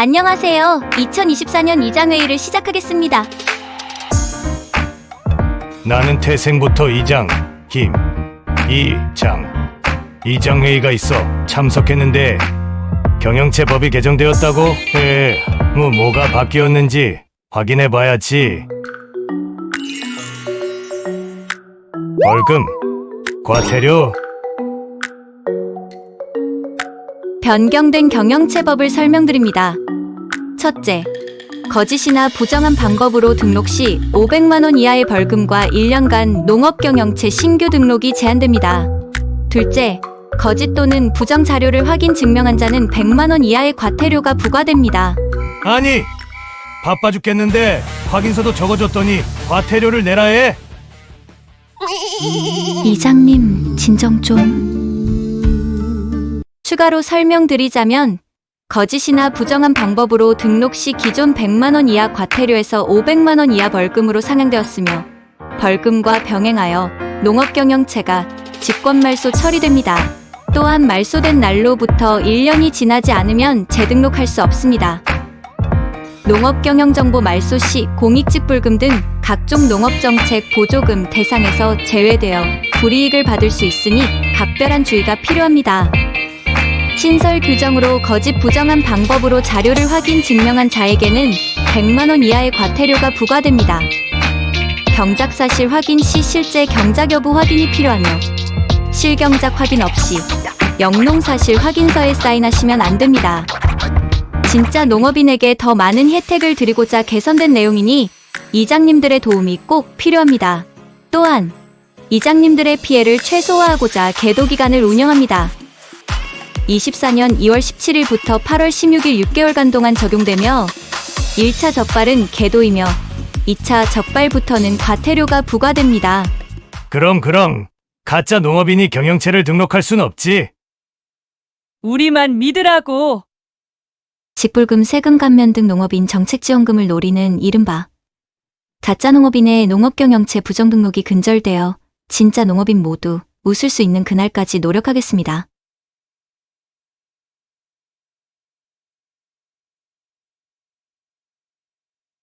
안녕하세요. 2024년 이장회의를 시작하겠습니다. 나는 태생부터 이장, 김, 이장. 이장회의가 있어 참석했는데 경영체법이 개정되었다고? 에, 뭐 뭐가 바뀌었는지 확인해 봐야지. 벌금, 과태료, 변경된 경영체법을 설명드립니다. 첫째, 거짓이나 부정한 방법으로 등록 시 500만 원 이하의 벌금과 1년간 농업경영체 신규 등록이 제한됩니다. 둘째, 거짓 또는 부정 자료를 확인 증명한 자는 100만 원 이하의 과태료가 부과됩니다. 아니 바빠 죽겠는데 확인서도 적어줬더니 과태료를 내라 해. 이장님, 진정 좀. 추가로 설명드리자면, 거짓이나 부정한 방법으로 등록 시 기존 100만원 이하 과태료에서 500만원 이하 벌금으로 상향되었으며, 벌금과 병행하여 농업경영체가 직권말소 처리됩니다. 또한 말소된 날로부터 1년이 지나지 않으면 재등록할 수 없습니다. 농업경영정보 말소 시 공익직불금 등 각종 농업정책 보조금 대상에서 제외되어 불이익을 받을 수 있으니 각별한 주의가 필요합니다. 신설 규정으로 거짓 부정한 방법으로 자료를 확인 증명한 자에게는 100만원 이하의 과태료가 부과됩니다. 경작 사실 확인 시 실제 경작 여부 확인이 필요하며 실경작 확인 없이 영농 사실 확인서에 사인하시면 안 됩니다. 진짜 농업인에게 더 많은 혜택을 드리고자 개선된 내용이니 이장님들의 도움이 꼭 필요합니다. 또한 이장님들의 피해를 최소화하고자 계도 기간을 운영합니다. 24년 2월 17일부터 8월 16일 6개월간 동안 적용되며 1차 적발은 계도이며 2차 적발부터는 과태료가 부과됩니다. 그럼 그럼 가짜 농업인이 경영체를 등록할 순 없지. 우리만 믿으라고. 직불금 세금 감면 등 농업인 정책지원금을 노리는 이른바 가짜 농업인의 농업경영체 부정등록이 근절되어 진짜 농업인 모두 웃을 수 있는 그날까지 노력하겠습니다.